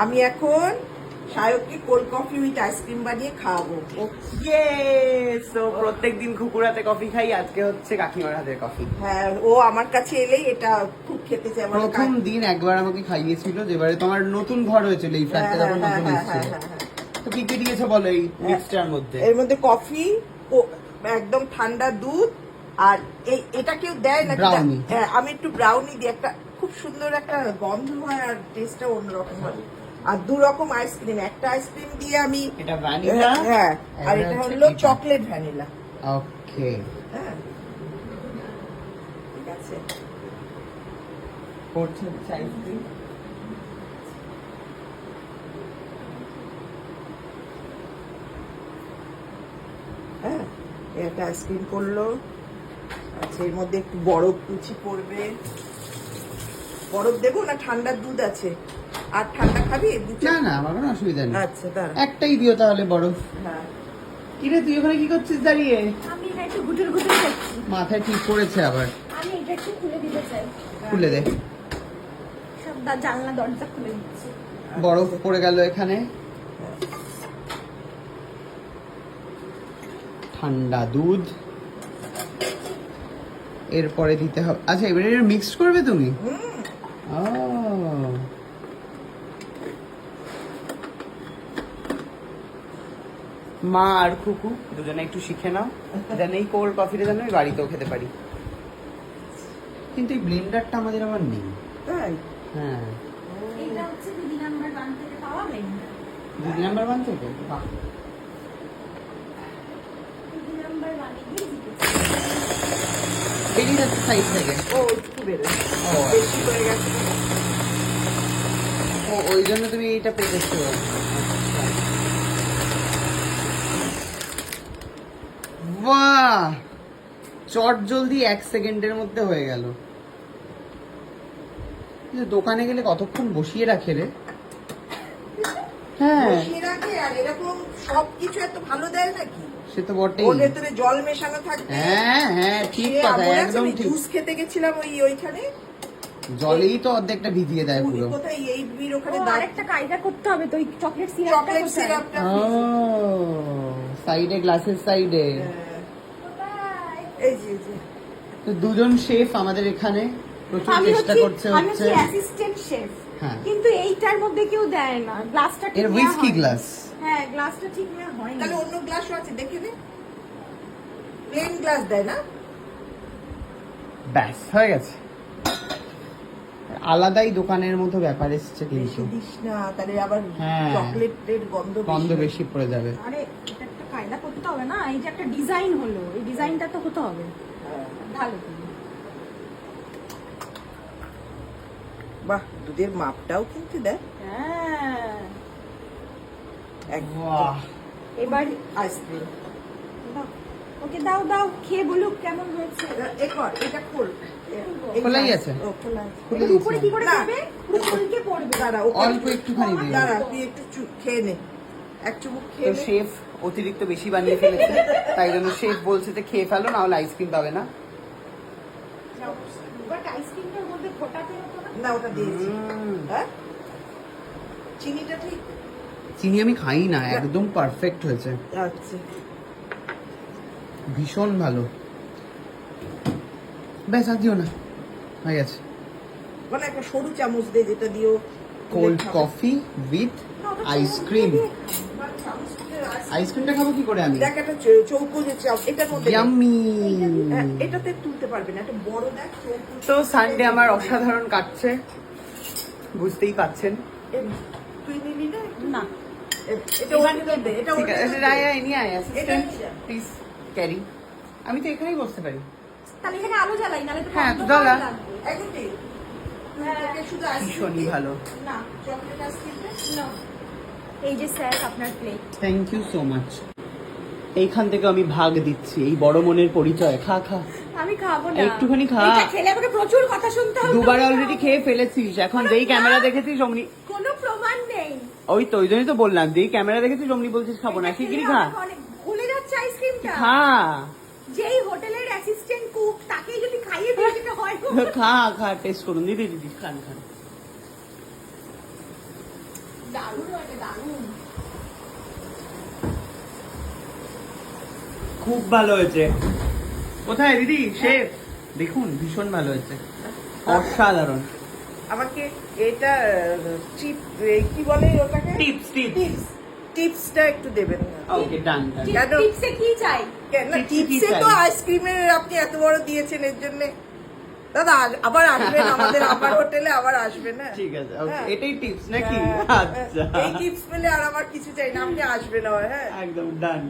এখন সায়ককে cold coffee with ice cream বানিয়ে খাওয়াবো। সো প্রত্যেকদিন খুকুরাতে কফি খাই আজকে হচ্ছে কাকিমার হাতের কফি হ্যাঁ ও আমার কাছে এলেই এটা খুব খেতে চায় আমার প্রথম দিন একবার আমাকে খাইয়েছিল যেবারে তোমার নতুন ঘর হয়েছিল এই ফ্ল্যাটটা যখন হ্যাঁ, নতুন হ্যাঁ, এসেছিল হ্যাঁ, তো কি কি দিয়েছে বলো এই মিক্সটার মধ্যে? এর মধ্যে কফি ও একদম ঠান্ডা দুধ আর এই এটা কেউ দেয় না। হ্যাঁ আমি একটু ব্রাউনি দিই একটা খুব সুন্দর একটা গন্ধ হয় আর টেস্টটা অন্যরকম হয়। আর দু রকম আইসক্রিম একটা আইসক্রিম দিয়ে আমি এটা ভ্যানিলা হ্যাঁ আর এটা হলো চকলেট ভ্যানিলা। ওকে। হ্যাঁ। ঠিক আছে। আইসক্রিম হ্যাঁ একটা আইসক্রিম করল। আচ্ছা এর মধ্যে একটু বরফ কুচি পড়বে। বরফ দেবো না? ঠান্ডার দুধ আছে। আর ঠান্ডা খাবি? না না আমার কোনো অসুবিধা নেই। আচ্ছা দাঁড়া। একটাই দিও তাহলে বরফ হ্যাঁ কিরে তুই ওখানে কি করছিস দাঁড়িয়ে? আমি এটা একটু গুটুর গুটুর করছি। মাথায় ঠিক করেছে আবার। আমি এটা একটু খুলে দিতে চাই। খুলে দে। সব দা- জানলা দরজা খুলে দিচ্ছি। বরফ পড়ে গেল এখানে। ঠান্ডা দুধ। এরপরে দিতে হবে। আচ্ছা এবারে মিক্সড করবে তুমি? ও। মা আর খুকু দুজনে একটু শিখে নাও। যেন এই কোল্ড কফিটা যেন আমি বাড়িতেও খেতে পারি। কিন্তু এই ব্লেন্ডারটা আমাদের আবার নেই। তাই? হ্যাঁ। এটা হচ্ছে দিদি নাম্বার ওয়ান থেকে বাহ। বেরিয়ে যাচ্ছে সাইড ও একটু বেরোয় ও বেশি হয়ে গেছে। ও ওই জন্য তুমি এইটা পেতেছো চট জলদি এক সেকেন্ডের মধ্যে হয়ে গেল। দোকানে গেলে কতক্ষণ বসিয়ে রাখে রে? হ্যাঁ। বসিয়ে রাখে আর এরকম সবকিছু এত ভালো দেয় নাকি? সে তো বটেই। ওর ভেতরে জল মেশানো থাকবে। হ্যাঁ হ্যাঁ ঠিক কথা একদম ঠিক। জুস খেতে গেছিলাম ওই ওইখানে। জলেই তো অর্ধেকটা ভিজিয়ে দেয় পুরী পুরো। কোথায়? এই বীর ওখানে আরেকটা কায়দা করতে হবে তো ওই চকলেট সিরাপটা চকলেট সিরাপটা ও সাইডে গ্লাসের সাইডে। এই যে যে। দুজন শেফ আমাদের এখানে প্রচুর চেষ্টা করছে হচ্ছে হচ্ছি। অ্যাসিস্ট্যান্ট শেফ হ্যাঁ। কিন্তু এইটার মধ্যে কেউ দেয় না। গ্লাসটা ঠিক এর glass। হ্যাঁ গ্লাসটা ঠিক নেওয়া হয় না তাহলে অন্য গ্লাসও আছে দেখে নে। প্লেন গ্লাস দেয় না? ব্যাস হয়ে গেছে। আলাদাই দোকানের মতো ব্যাপার এসছে বেশি কিন্তু। দিস না তাহলে আবার হ্যাঁ। চকলেটের গন্ধ গন্ধ বেশি বেশি পড়ে যাবে। আরে এটা একটা কায়দা করতে হবে না এই যে একটা ডিজাইন হলো এই ডিজাইনটা তো হতে হবে। হ্যাঁ। ভালো বাহ দুধের মাপটাও কিন্তু দেয় হ্যাঁ। এবার আইসক্রিম। দাও। ওকে দাও দাও খেয়ে বলুক কেমন হয়েছে। এরপর এটা খোল। এই খোলাই আছে? ও, খোলা আছে। এটা উপরে কি করে দেবে? পুরো ফুলকে পড়বে। দাঁড়া অল্প একটুখানি দিও দাঁড়া তুই একটু খেয়ে নে। এক চুমুক খেয়ে শেফ অতিরিক্ত বেশি বানিয়ে ফেলেছে তাই জন্য শেফ বলছে যে খেয়ে ফেলো না হলে আইসক্রিম পাবে না। ওটা দিয়েছি। হ্যাঁ? চিনিটা ঠিক? চিনি আমি খাই না একদম পারফেক্ট হয়েছে। আচ্ছা। ভীষণ ভালো। ব্যাস আর দিও না। হয়ে গেছে। মানে একটা সরু চামচ দে যেটা দিও কোল্ড কফি উইথ আইসক্রিম আইসক্রিমটা খাব কি করে আমি? দেখ একটা চৌকো যে এটার মধ্যে। ইয়াম্মি হ্যাঁ, এটাতে তুলতে পারবে না একটা বড় দেখ তো সানডে আমার অসাধারণ কাটছে। বুঝতেই পাচ্ছেন। এ- তুই নিলি না না। আমি তো এখানেই বসতে পারি। তাহলে এখানে আলো জ্বালাই নালে তো হ্যাঁ, তো জ্বালা। এখন দে। তুই হ্যাঁ। শুধু আইসক্রিম ভীষণই ভালো। না। চকলেট আইসক্রিম না। এই যে স্যার আপনার plate thank you so much এইখান থেকে আমি ভাগ দিচ্ছি এই বড় মনের পরিচয়। খা খা। আমি খাব না। একটুখানি খা। এটা খেলে আমাকে প্রচুর কথা শুনতে হবে দুবার অলরেডি খেয়ে ফেলেছিস এখন যেই ক্যামেরা দেখেছিস অমনি কোনো প্রমাণ নেই। ওই তো ওই জন্যই তো বললাম যেই ক্যামেরা দেখেছিস অমনি বলছিস খাব না। শিগগিরই খা। ভুলে যাচ্ছে আইসক্রিমটা খা। যেই হোটেলের অ্যাসিস্ট্যান্ট কুক তাকেই যদি খাইয়ে দিয়ে হয় খা খা টেস্ট করুন। দিদি দিদি খান খান। দারুণ হয়েছে দারুণ। খুব ভালো হয়েছে। কোথায় দিদি? শেফ? দেখুন ভীষণ ভালো হয়েছে। অসাধারণ। আমাকে এটা চিপ কি বলে ওটাকে? Tips tips. টিপস। টিপসটা একটু দেবেন ওকে ডান ডান। টিপসে কি চাই? কেন? টিপসে তো আইসক্রিমের আপনি এত বড় দিয়েছেন এর জন্য। দাদা আবার আসবেন আমাদের আবার হোটেলে আবার আসবেন না ঠিক আছে হ্যাঁ। এটাই টিপস নাকি? হ্যাঁ, আচ্ছা। এই টিপস পেলে আর আমার কিছু চাই না আপনি আসবেন আবার হ্যাঁ? একদম ডান